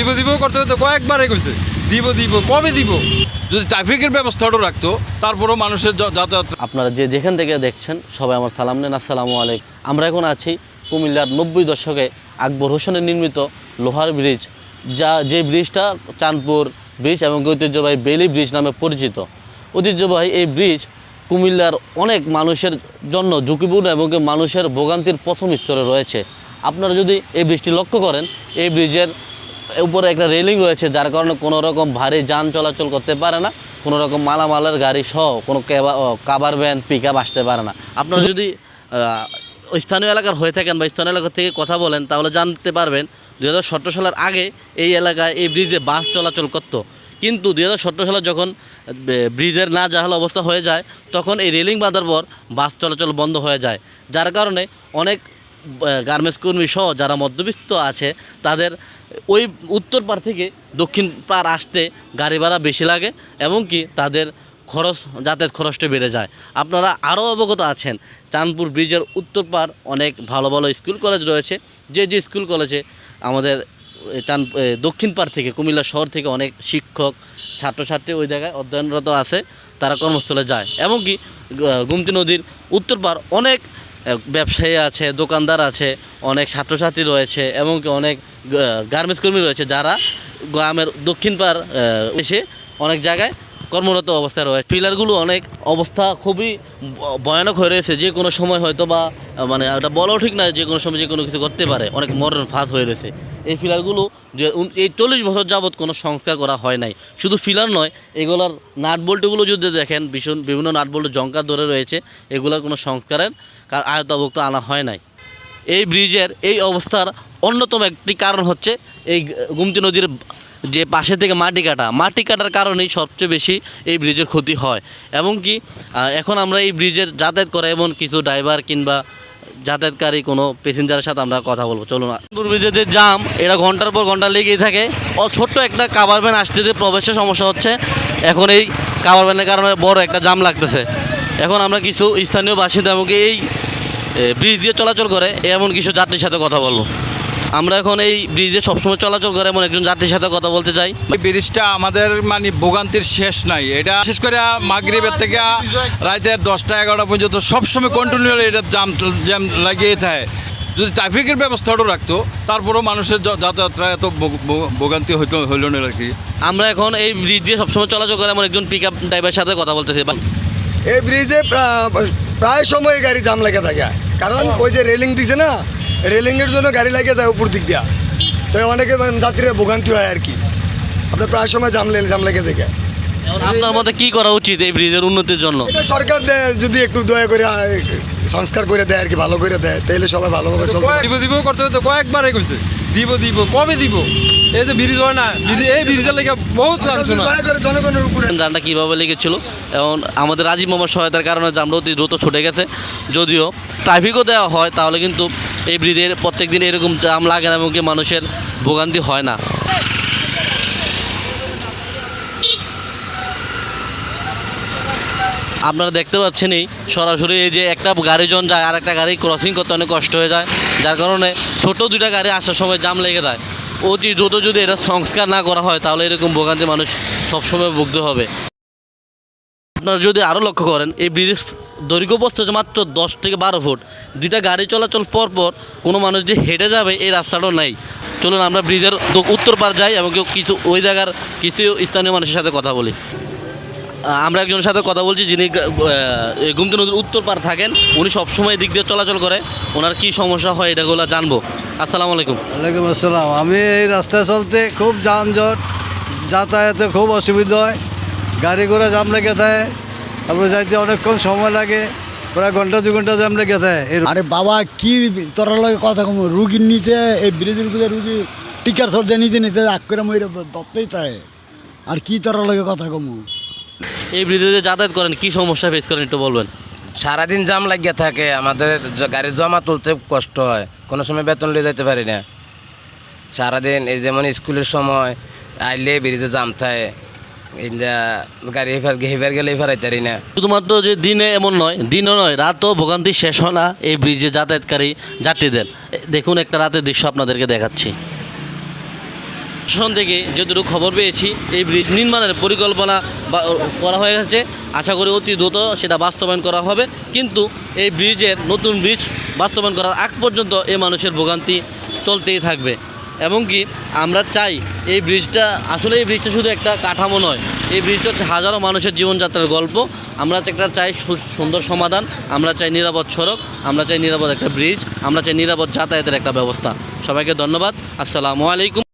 দিব দিব করতে করতে কয়েকবারে কইছে, দিব দিব, কবে দিব? যদি ট্রাফিকের ব্যবস্থাটা রাখতো, তারপরেও মানুষের যাতায়াত আপনারা যে যেখান থেকে দেখছেন, সবাই আমার সালাম নেন, আসসালামু আলাইকুম। আমরা এখন আছি কুমিল্লার নব্বই দশকে আকবর হোসেনের নির্মিত লোহার ব্রিজ, যা যে ব্রিজটা চাঁদপুর ব্রিজ এবং ঐতিহ্যবাহী বেলি ব্রিজ নামে পরিচিত। ঐতিহ্যবাহী এই ব্রিজ কুমিল্লার অনেক মানুষের জন্য ঝুঁকিপূর্ণ এবং মানুষের ভোগান্তির প্রথম স্তরে রয়েছে। আপনারা যদি এই ব্রিজটি লক্ষ্য করেন, এই ব্রিজের উপরে একটা রেলিং রয়েছে, যার কারণে কোনো রকম ভারী যান চলাচল করতে পারে না, কোনো রকম মালামালের গাড়ি সহ কোনো কাভার ভ্যান পিক আসতে পারে না। আপনারা যদি স্থানীয় এলাকার হয়ে থাকেন বা স্থানীয় এলাকা থেকে কথা বলেন, তাহলে জানতে পারবেন দু হাজার সতেরো সালের আগে এই এলাকায় এই ব্রিজে বাস চলাচল করতো। কিন্তু দু হাজার সতেরো সালে যখন ব্রিজের না জাহাল অবস্থা হয়ে যায়, তখন এই রেলিং বাঁধার পর বাস চলাচল বন্ধ হয়ে যায়। যার কারণে অনেক গার্মেন্টস কর্মী সহ যারা মধ্যবিত্ত আছে তাদের ওই উত্তর পার থেকে দক্ষিণ পার আসতে গাড়ি ভাড়া বেশি লাগে এমনকি তাদের খরচ যাতায়াত খরচটা বেড়ে যায়। আপনারা আরও অবগত আছেন চাঁদপুর ব্রিজের উত্তর পার অনেক ভালো ভালো স্কুল কলেজ রয়েছে। যে যে স্কুল কলেজে আমাদের এ, দক্ষিণ পার থেকে কুমিল্লা শহর থেকে অনেক শিক্ষক ছাত্রছাত্রী ওই জায়গায় অধ্যয়নরত আছে তারা কর্মস্থলে যায়। এমনকি গুমতি নদীর উত্তর পার অনেক ব্যবসায়ী আছে, দোকানদার আছে, অনেক ছাত্রছাত্রী রয়েছে, এমনকি অনেক গার্মেন্টস কর্মী রয়েছে যারা গ্রামের দক্ষিণ পার এসে অনেক জায়গায় কর্মরত অবস্থায় রয়েছে। পিলারগুলো অনেক অবস্থা খুবই ভয়ানক হয়ে রয়েছে। যে কোনো সময় হয়তো বা মানে ওটা বলাও ঠিক না যে কোনো সময় যে কোনো কিছু করতে পারে। অনেক মরণ ফাঁদ হয়ে রয়েছে। এই ফিলারগুলো যে এই চল্লিশ বছর যাবৎ কোনো সংস্কার করা হয় নাই। শুধু ফিলার নয়, এগুলোর নাট বল্টুগুলো যদি দেখেন, ভীষণ বিভিন্ন নাট জঙ্কার ধরে রয়েছে, এগুলোর কোনো সংস্কারের আয়তাভুক্ত আনা হয় নাই। এই ব্রিজের এই অবস্থার অন্যতম একটি কারণ হচ্ছে এই গুমতি নদীর যে পাশে থেকে মাটি কাটা মাটি কাটার কারণেই সবচেয়ে বেশি এই ব্রিজের ক্ষতি হয়। এমনকি আহ, এখন আমরা এই ব্রিজের যাতায়াত করে এমন কিছু ড্রাইভার কিংবা যাতায়াতকারী কোনো প্যাসেঞ্জারের সাথে আমরা কথা বলব। চলুন ব্রিজের যে জাম এটা ঘণ্টার পর ঘণ্টা লেগেই থাকে। ও ছোট্ট একটা কাভার ভ্যান আসতে যে প্রবেশের সমস্যা হচ্ছে এখন এই কাভার ভ্যানের কারণে বড় একটা জাম লাগতেছে। এখন আমরা কিছু স্থানীয় বাসিন্দা এমনকি এই ব্রিজ দিয়ে চলাচল করে এমন কিছু যাত্রীর সাথে কথা বলব। আমরা এখন এই ব্রিজে সবসময় চলাচল করে এমন একজন যাত্রীর সাথে কথা বলতে চাই। এই ব্রিজটা আমাদের মানে ভোগান্তির শেষ নাই। এটা বিশেষ করে মাগরিবের থেকে রাতে দশটা এগারোটা পর্যন্ত সবসময় কন্টিনিউ এটা জাম জ্যাম লাগিয়ে থাকে। যদি ট্রাফিকের ব্যবস্থাটাও রাখতো তারপরেও মানুষের য- যাতায়াতটা এত ভোগ- ভোগ- ভোগান্তি হইতো হইল না আর কি। আমরা এখন এই ব্রিজ দিয়ে সবসময় চলাচল করে এমন একজন পিক আপ ড্রাইভারের সাথে কথা বলতেছি। বা- এই ব্রিজে প্রা- প্রায় সময় গাড়ি জাম লেগে থাকে। কারণ ওই যে রেলিং দিছে না রেলিং এর জন্য গাড়ি লাগিয়ে যায় উপর দিক দিয়া। তো অনেকে মানে যাত্রীরা ভোগান্তি হয় আর কি। আপনার প্রায় সময় জাম জাম লেগে থাকে আপনার মতে কি করা উচিত এই ব্রিজের উন্নতির জন্য? এটা সরকার দেয় যদি একটু দয়া করে সংস্কার করে দেয় আর কি ভালো করে দেয় তাহলে সবাই ভালোভাবে পারে। দিব দিব করতে করতে কয়েকবারে কইছে দিব দিব কবে দিব? এই যে ব্রিজ হয় না ব্রিজ- এই ব্রিজের লেগে বহুত লাগছে না জনগণের উপরে জানটা কীভাবে লেগেছিল? এবং আমাদের রাজীব মামার সহায়তার কারণে জামটা অতি দ্রুত ছুটে গেছে। যদিও ট্রাফিকও দেওয়া হয় তাহলে কিন্তু এই ব্রিজের প্রত্যেক দিন এরকম জাম লাগে না এবং কি মানুষের ভোগান্তি হয় না। আপনারা দেখতে পাচ্ছেনই, সরাসরি এই যে একটা গাড়ি জন যায়, আর একটা গাড়ি ক্রসিং করতে অনেক কষ্ট হয়ে যায়। যার কারণে ছোট দুইটা গাড়ি আসার সময় জাম লেগে যায়। অতি দ্রুত যদি এটা সংস্কার না করা হয়, তাহলে এরকম ভোগান্তি মানুষ সবসময় ভুগতে হবে। আপনারা যদি আরও লক্ষ্য করেন, এই ব্রিজের দৈর্ঘ্য হচ্ছে মাত্র দশ থেকে বারো ফুট, দুইটা গাড়ি চলাচল পর পর কোনো মানুষ যে হেঁটে যাবে, এই রাস্তাটাও নাই। চলুন আমরা ব্রিজের উত্তর পার যাই এবং কিছু ওই জায়গার কিছু স্থানীয় মানুষের সাথে কথা বলি। আমরা একজনের সাথে কথা বলছি যিনি গুমতি নদীর উত্তর পার থাকেন উনি সবসময় দিক দিয়ে চলাচল করে। ওনার কি সমস্যা হয় এটাগুলো জানব। আসসালামু আলাইকুম। ওয়ালাইকুম আসসালাম। আমি এই রাস্তায় চলতে খুব যানজট যাতায়াতে খুব অসুবিধা হয়। গাড়ি ঘোড়া জাম লেগে থাকে তারপরে যাইতে অনেকক্ষণ সময় লাগে প্রায় ঘণ্টা দু ঘণ্টা জাম লেগে থাকে আরে বাবা কি তোর লগে কথা কম? রুগীর নিতে এই ব্রিজের উপরে রুগী টিকার সর্দে নিতে নিতে আগ করে মরে দত্তই তাই আর কি তোর লগে কথা কম? এই ব্রিজে যাতায়াত করেন কি সমস্যা ফেস করেন একটু বলবেন? সারাদিন জাম লাগিয়ে থাকে আমাদের গাড়ি জমা তুলতে কষ্ট হয় কোনো সময় বেতন নিয়ে যেতে পারি না। সারাদিন এই যেমন স্কুলের সময় আইলে ব্রিজে জাম থাকে গাড়ি হেফার গেলে হেফার আইতারি না। শুধুমাত্র যে দিনে এমন নয় দিনও নয় রাতও ভোগান্তি শেষ হয় না এই ব্রিজে যাতায়াতকারী যাত্রীদের। দেখুন একটা রাতের দৃশ্য আপনাদেরকে দেখাচ্ছি। প্রশাসন থেকে যতটুকু খবর পেয়েছি, এই ব্রিজ নির্মাণের পরিকল্পনা করা হয়ে গেছে। আশা করি অতি দ্রুত সেটা বাস্তবায়ন করা হবে। কিন্তু এই ব্রিজের নতুন ব্রিজ বাস্তবায়ন করার আগ পর্যন্ত এই মানুষের ভোগান্তি চলতেই থাকবে। এবং কি আমরা চাই এই ব্রিজটা, আসলে এই ব্রিজটা শুধু একটা কাঠামো নয়, এই ব্রিজটা হচ্ছে হাজারো মানুষের জীবনযাত্রার গল্প। আমরা একটা চাই সুন্দর সমাধান, আমরা চাই নিরাপদ সড়ক, আমরা চাই নিরাপদ একটা ব্রিজ, আমরা চাই নিরাপদ যাতায়াতের একটা ব্যবস্থা। সবাইকে ধন্যবাদ। আসসালামু আলাইকুম।